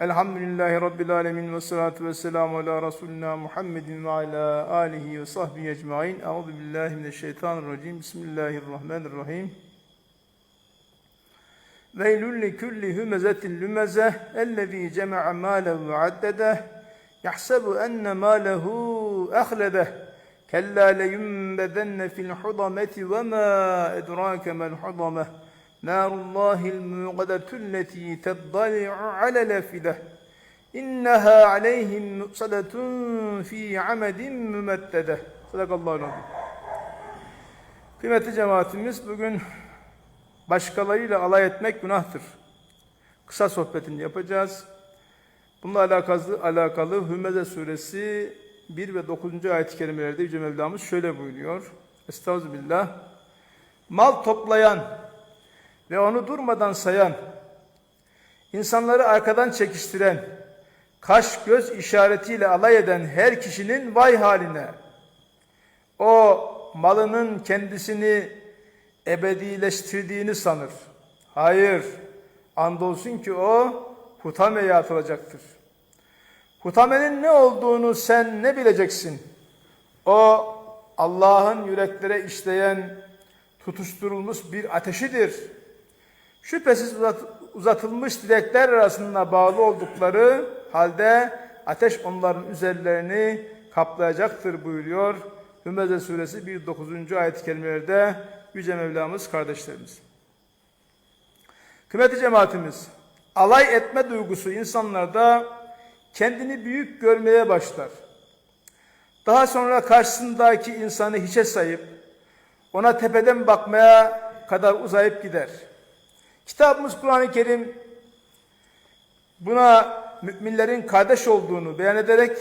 Elhamdülillahi Rabbil alemin ve salatu ve selamu ala Resulina Muhammedin ve ala alihi ve sahbihi ecmain. Euzu billahi mineşşeytanirracim. Bismillahirrahmanirrahim. Veylül li kulli humezetin lumezeh ellezî cema'a mâlehu ve addedeh yahsebu enne mâlehu ahledeh kella leyunbedenne fil hudameti ve mâ edrake mel hudameh نار الله الموقدة التي تضلع على الأفئدة إنها عليهم مؤصدة في عمد ممددة Sadakallahu aleyhi. Kıymetli cemaatimiz bugün başkalarıyla alay etmek günahtır. Kısa sohbetini yapacağız. Bununla alakalı, alakalı Hümeze suresi 1 ve 9. ayet-i kerimelerde Yüce Mevlamız şöyle buyuruyor. Estağfirullah. Mal toplayan ve onu durmadan sayan, insanları arkadan çekiştiren, kaş göz işaretiyle alay eden her kişinin vay haline. O malının kendisini ebedileştirdiğini sanır. Hayır, andolsun ki o hutameye atılacaktır. Hutamenin ne olduğunu sen ne bileceksin? O Allah'ın yüreklere işleyen tutuşturulmuş bir ateşidir. Şüphesiz uzat, uzatılmış direkler arasında bağlı oldukları halde ateş onların üzerlerini kaplayacaktır buyuruyor. Hümeze suresi 1.9. ayet-i kerimelerde Yüce Mevlamız kardeşlerimiz. Kıymetli cemaatimiz, alay etme duygusu insanlarda kendini büyük görmeye başlar. Daha sonra karşısındaki insanı hiçe sayıp ona tepeden bakmaya kadar uzayıp gider. Kitabımız Kur'an-ı Kerim buna müminlerin kardeş olduğunu beyan ederek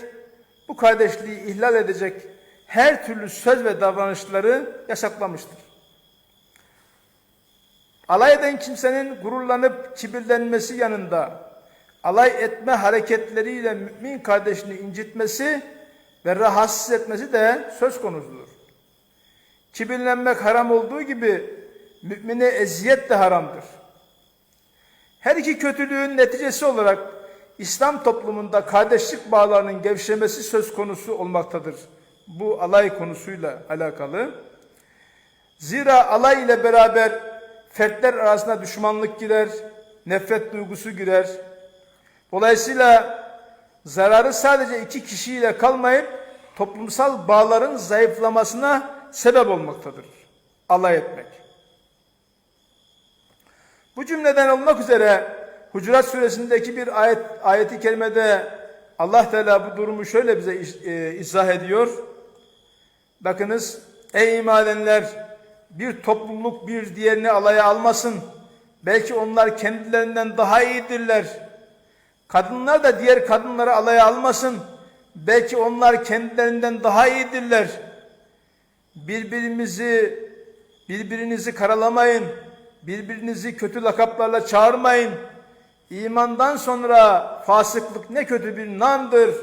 bu kardeşliği ihlal edecek her türlü söz ve davranışları yasaklamıştır. Alay eden kimsenin gururlanıp kibirlenmesi yanında alay etme hareketleriyle mümin kardeşini incitmesi ve rahatsız etmesi de söz konusudur. Kibirlenmek haram olduğu gibi mümine eziyet de haramdır. Her iki kötülüğün neticesi olarak İslam toplumunda kardeşlik bağlarının gevşemesi söz konusu olmaktadır. Bu alay konusuyla alakalı. Zira alay ile beraber fertler arasında düşmanlık girer, nefret duygusu girer. Dolayısıyla zararı sadece iki kişiyle kalmayıp toplumsal bağların zayıflamasına sebep olmaktadır. Alay etmek. Bu cümleden olmak üzere Hucurat suresindeki bir ayet ayeti kerimede Allah Teala bu durumu şöyle bize e, izah ediyor. Bakınız ey iman edenler bir topluluk bir diğerini alaya almasın. Belki onlar kendilerinden daha iyidirler. Kadınlar da diğer kadınları alaya almasın. Belki onlar kendilerinden daha iyidirler. Birbirimizi birbirinizi karalamayın. Birbirinizi kötü lakaplarla çağırmayın. İmandan sonra fasıklık ne kötü bir namdır.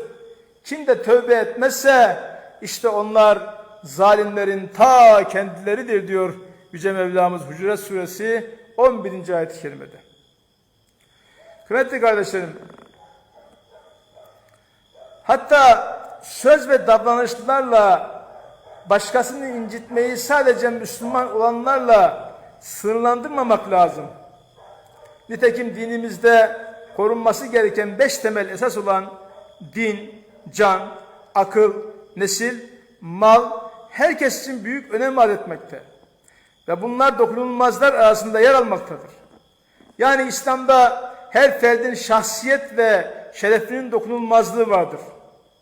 Kim de tövbe etmezse işte onlar zalimlerin ta kendileridir diyor Yüce Mevlamız Hucurat Suresi 11. ayet-i kerimede. Kıymetli kardeşlerim, hatta söz ve davranışlarla başkasını incitmeyi sadece Müslüman olanlarla sınırlandırmamak lazım. Nitekim dinimizde korunması gereken beş temel esas olan din, can, akıl, nesil, mal herkes için büyük önem arz etmekte. Ve bunlar dokunulmazlar arasında yer almaktadır. Yani İslam'da her ferdin şahsiyet ve şerefinin dokunulmazlığı vardır.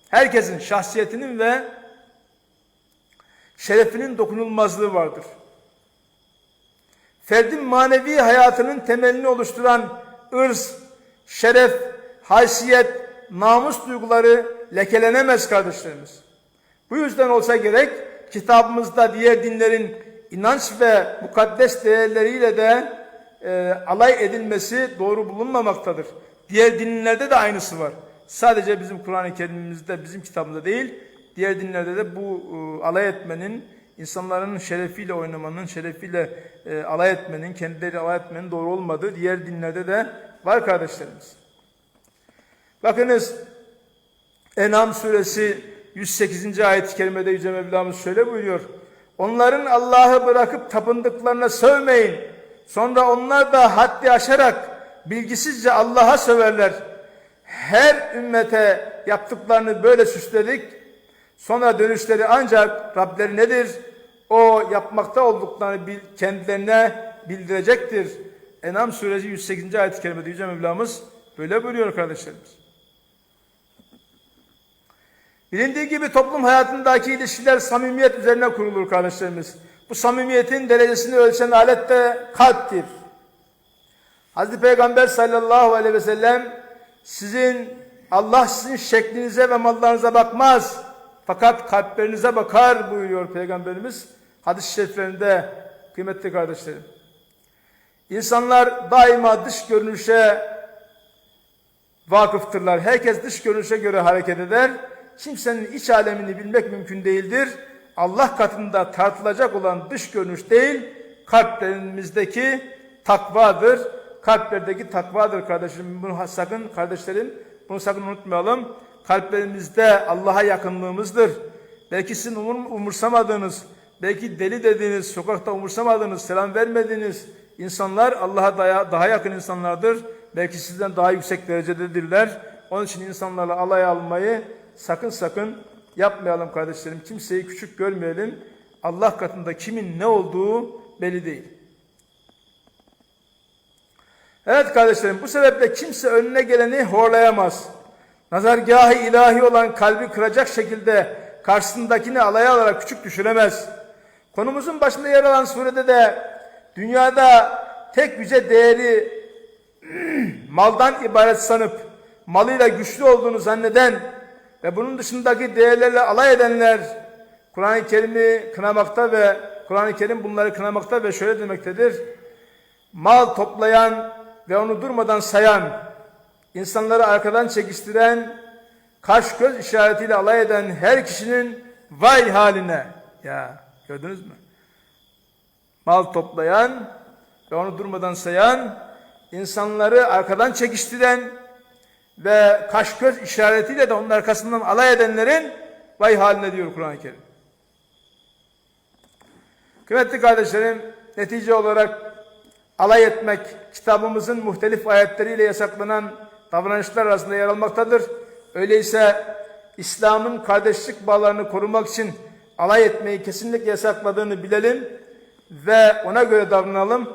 Herkesin şahsiyetinin ve şerefinin dokunulmazlığı vardır. Ferdin manevi hayatının temelini oluşturan ırz, şeref, haysiyet, namus duyguları lekelenemez kardeşlerimiz. Bu yüzden olsa gerek kitabımızda diğer dinlerin inanç ve mukaddes değerleriyle de e, alay edilmesi doğru bulunmamaktadır. Diğer dinlerde de aynısı var. Sadece bizim Kur'an-ı Kerim'imizde, bizim kitabımızda değil, diğer dinlerde de bu e, alay etmenin, insanların şerefiyle oynamanın, şerefiyle e, alay etmenin, kendileri alay etmenin doğru olmadığı diğer dinlerde de var kardeşlerimiz. Bakınız Enam suresi 108. ayet-i kerimede Yüce Mevlamız şöyle buyuruyor. Onların Allah'ı bırakıp tapındıklarına sövmeyin. Sonra onlar da haddi aşarak bilgisizce Allah'a söverler. Her ümmete yaptıklarını böyle süsledik. Sonra dönüşleri ancak Rableri nedir? O yapmakta olduklarını kendilerine bildirecektir. Enam suresi 108. ayet-i kerimede Yüce Mevlamız böyle buyuruyor kardeşlerimiz. Bilindiği gibi toplum hayatındaki ilişkiler samimiyet üzerine kurulur kardeşlerimiz. Bu samimiyetin derecesini ölçen alet de kalptir. Hazreti Peygamber sallallahu aleyhi ve sellem sizin Allah sizin şeklinize ve mallarınıza bakmaz. Fakat kalplerinize bakar buyuruyor Peygamberimiz hadis-i şeriflerinde kıymetli kardeşlerim. İnsanlar daima dış görünüşe vakıftırlar. Herkes dış görünüşe göre hareket eder. Kimsenin iç alemini bilmek mümkün değildir. Allah katında tartılacak olan dış görünüş değil, kalplerimizdeki takvadır. Kalplerdeki takvadır kardeşlerim. Bunu sakın kardeşlerim, bunu sakın unutmayalım. Kalplerimizde Allah'a yakınlığımızdır. Belki sizin umur, umursamadığınız, belki deli dediğiniz, sokakta umursamadığınız, selam vermediğiniz insanlar Allah'a daha, daha yakın insanlardır. Belki sizden daha yüksek derecededirler. Onun için insanlarla alay almayı sakın sakın yapmayalım kardeşlerim. Kimseyi küçük görmeyelim. Allah katında kimin ne olduğu belli değil. Evet kardeşlerim bu sebeple kimse önüne geleni horlayamaz. Nazargahı ilahi olan kalbi kıracak şekilde karşısındakini alaya alarak küçük düşüremez. Konumuzun başında yer alan surede de dünyada tek yüce değeri maldan ibaret sanıp malıyla güçlü olduğunu zanneden ve bunun dışındaki değerlerle alay edenler Kur'an-ı Kerim'i kınamakta ve Kur'an-ı Kerim bunları kınamakta ve şöyle demektedir. Mal toplayan ve onu durmadan sayan, insanları arkadan çekiştiren, kaş göz işaretiyle alay eden her kişinin vay haline. Ya gördünüz mü? Mal toplayan ve onu durmadan sayan, insanları arkadan çekiştiren ve kaş göz işaretiyle de onun arkasından alay edenlerin vay haline diyor Kur'an-ı Kerim. Kıymetli kardeşlerim, netice olarak alay etmek kitabımızın muhtelif ayetleriyle yasaklanan davranışlar arasında yer almaktadır. Öyleyse İslam'ın kardeşlik bağlarını korumak için alay etmeyi kesinlikle yasakladığını bilelim ve ona göre davranalım.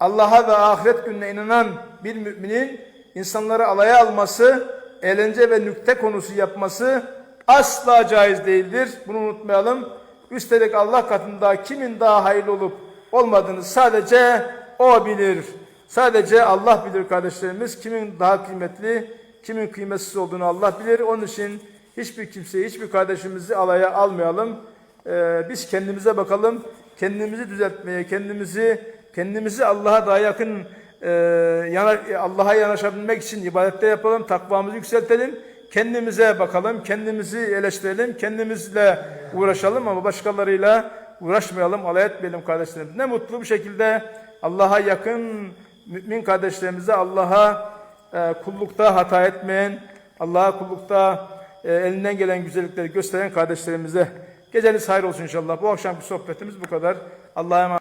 Allah'a ve ahiret gününe inanan bir müminin insanları alaya alması, eğlence ve nükte konusu yapması asla caiz değildir. Bunu unutmayalım. Üstelik Allah katında kimin daha hayırlı olup olmadığını sadece O bilir. Sadece Allah bilir kardeşlerimiz. Kimin daha kıymetli, kimin kıymetsiz olduğunu Allah bilir. Onun için hiçbir kimseyi, hiçbir kardeşimizi alaya almayalım. Ee, biz kendimize bakalım. Kendimizi düzeltmeye, kendimizi kendimizi Allah'a daha yakın e, yana- Allah'a yanaşabilmek için ibadette yapalım, takvamızı yükseltelim. Kendimize bakalım, kendimizi eleştirelim, kendimizle uğraşalım ama başkalarıyla uğraşmayalım, alay etmeyelim kardeşlerim. Ne mutlu bu şekilde Allah'a yakın mümin kardeşlerimize Allah'a e, kullukta hata etmeyen, Allah'a kullukta e, elinden gelen güzellikleri gösteren kardeşlerimize geceniz hayır olsun inşallah. Bu akşamki sohbetimiz bu kadar. Allah'a emanet